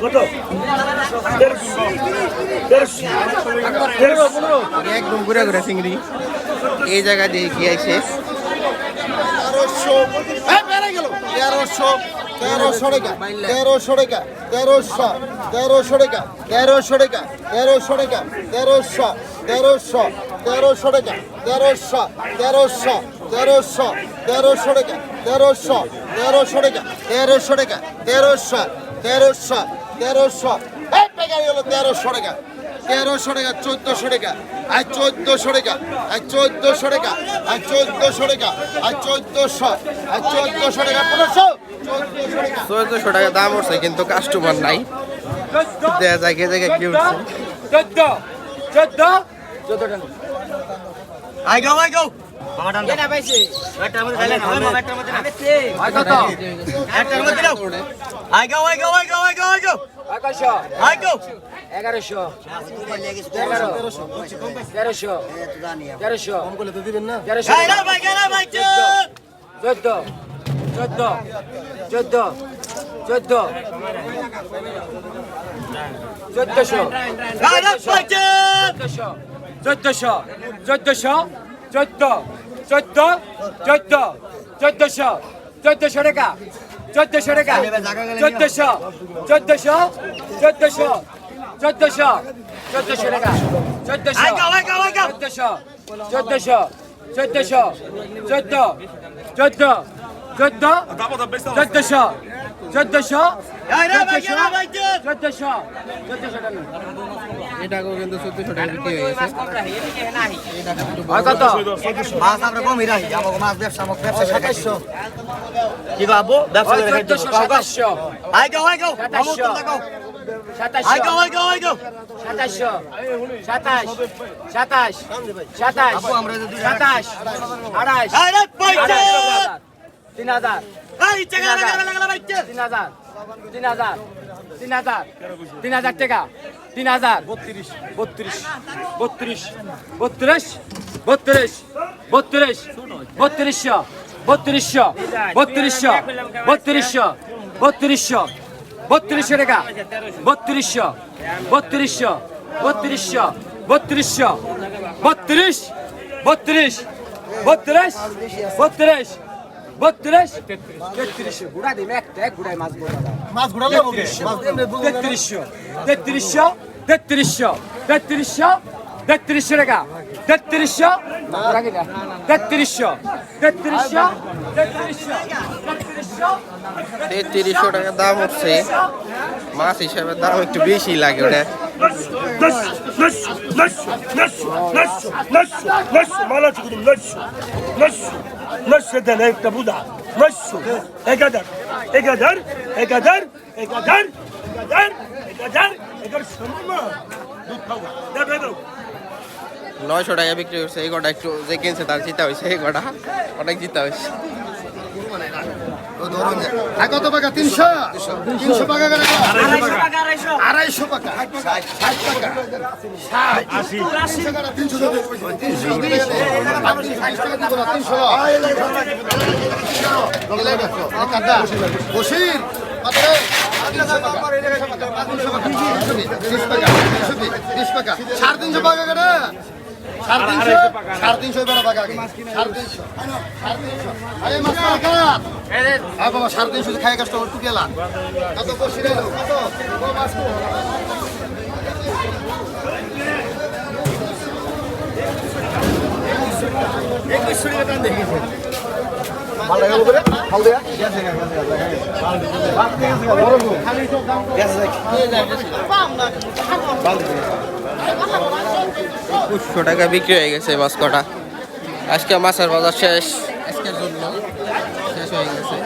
কত? একদম ঘুরে ঘুরে চিংড়ি। এই জায়গা দিয়ে বেড়ে গেল। তেরোশো। তেরোশো টাকা। তেরোশো টাকা। তেরোশো। তেরোশো টাকা। তেরোশো টাকা। তেরোশো। টাকা তেরোশো। তেরোশো। তেরোশো টাকা তেরোশো তেরোশো তেরোশো তেরোশো টাকা তেরোশো তেরোশো টাকা তেরোশো টাকা তেরোশো তেরোশো তেরোশো। এই তেরোশো টাকা তেরোশো টাকা চোদ্দশো টাকা আর চোদ্দশো টাকা আর চোদ্দশো টাকা আর চোদ্দশো টাকা আর চোদ্দশো আর চোদ্দশো টাকা পনেরোশো চোদ্দশো টাকা। টাকা দাম উঠছে কিন্তু কাস্টমার নাই। দেখা যায় কে জায়গায় কি উঠছে? চোদ্দ চোদ্দ চোদ্দ টাকা। আই গাও আই এগারোশো। এগারো। তেরোশো। তেরোশো। চোদ্দ। চোদ্দ। চোদ্দ। চোদ্দ। চোদ্দশো। ভাই চোদ্দশো। চোদ্দশো চোদ্দ চোদ্দ চোদ্দ চোদ্দশো চোদ্দশো টাকা চোদ্দশো টাকা চোদ্দশো চোদ্দশো চোদ্দশো চোদ্দশো চোদ্দশো টাকা চোদ্দশো চোদ্দশো চোদ্দশো চোদ্দশো চোদ্দ চোদ্দ চোদ্দ চোদ্দশো চোদ্দশো কিন্তু চোদ্দশো। টাকা। বিক্রি হয়ে গেছে মাছ আমরা কমই রাখি আমাকে মাছ ব্যবসা আমাকে ব্যবসা কি ব্যবসা সাতাশশো আই গাও আই গাও সাতাশ সাতাশ সাতাশ আড়াইশ। তিন হাজার। তিন হাজার। তিন হাজার। তিন হাজার। তিন হাজার টাকা। তিন হাজার। বত্রিশ। বত্রিশ। বত্রিশ। বত্রিশ। বত্রিশ। বত্রিশ। বত্রিশশো। বত্রিশশো। বত্রিশশো। বত্রিশশো। বত্রিশশো। বত্রিশশো টাকা। বত্রিশশো। বত্রিশশো। বত্রিশশো। বত্রিশশো। বত্রিশ। বত্রিশ। বত্রিশ। বত্রিশ। বত্রিশ তেত্রিশশো গুড়া দিন একটা এক গুড়ায় মাছ বোঝা মাছ না। তেত্রিশশো তেত্রিশশো তেত্রিশশো তেত্রিশশো তেত্রিশশো টাকা তেত্রিশশো তেত্রিশশো তেত্রিশশো তেত্রিশশো টাকা দাম উঠছে মাছ হিসাবে দাম একটু বেশি লাগে ওটা একটা বুধা নশো এক হাজার এক হাজার এক হাজার এক হাজার এক হাজার এক হাজার এগারোশো নয়শো টাকা বিক্রি করছে, এই কটা একটু যে কিনছে তার জিতা হয়েছে, এই কটা অনেক জিতা হয়েছে। কত টাকা তিনশো তিনশো টাকা আড়াইশো টাকা ষাট টাকা তিনশো বসির। সাড়ে তিনশো টাকা সাড়ে তিনশো সাড়ে তিনশো বেড়া আগে। সাড়ে তিনশো সাড়ে তিনশো আরে মাছ? হ্যাঁ বাবা সাড়ে তিনশো খাই কাস্টমার টু গেলাম কত রে কত মাছ কো? একুশশো টাকা বিক্রি হয়ে গেছে মাছ কটা আজকে মাছের বাজার শেষ। আজকের জন্য শেষ হয়ে গেছে।